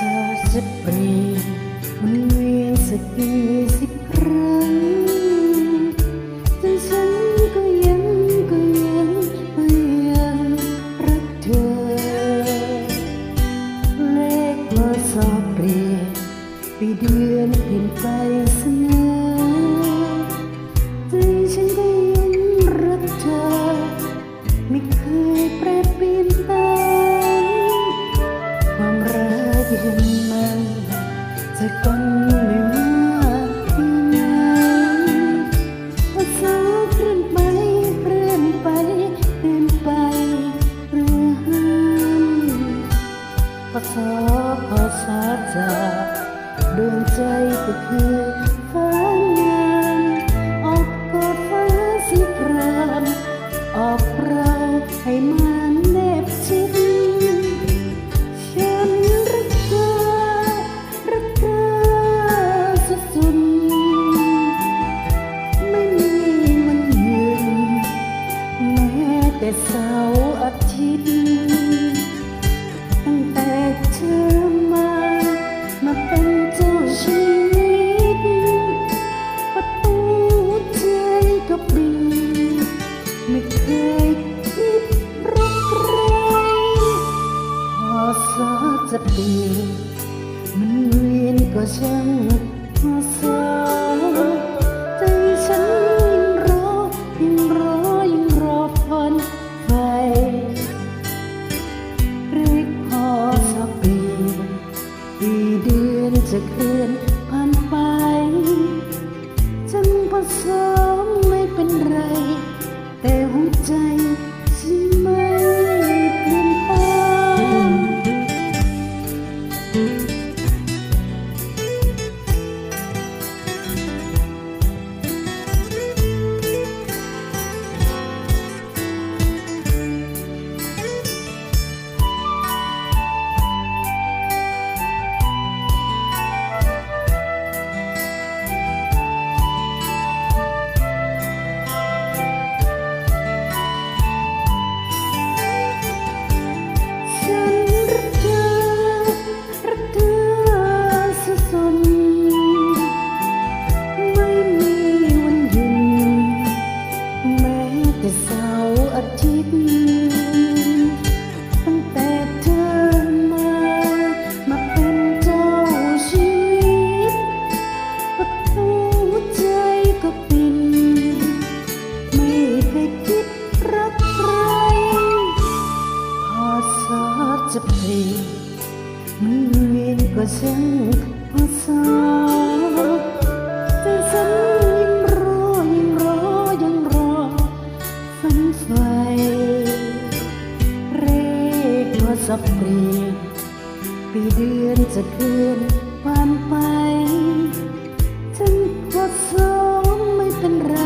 จะเปลี่ยนมันเวียนสักกี่สิบครั้งจนฉันก็ยังก็ยังไม่ยังรักเธอเลขมาสอบเปลี่ยนปีเดือนเปลี่ยนไป ภาษาจากดวงใจก็คือ มันเวียนก็ช่างพอสาใจฉันยิ่งรอยิ่งรอยิ่งรอฝันไฟเรียกพอสาเปลี่ยนปีเดือนจะเคลื่อนผ่านไปจังผสมไม่เป็นไร แต่หัวใจ เวียนก็ช่างภาษาแต่ฉันยิ่งรอยิ่งรอยังรอฝันไฟเรขก็สับเปลี่ยนปีเดือนจะเคลื่อนผ่านไปฉันก็สมไม่เป็นไร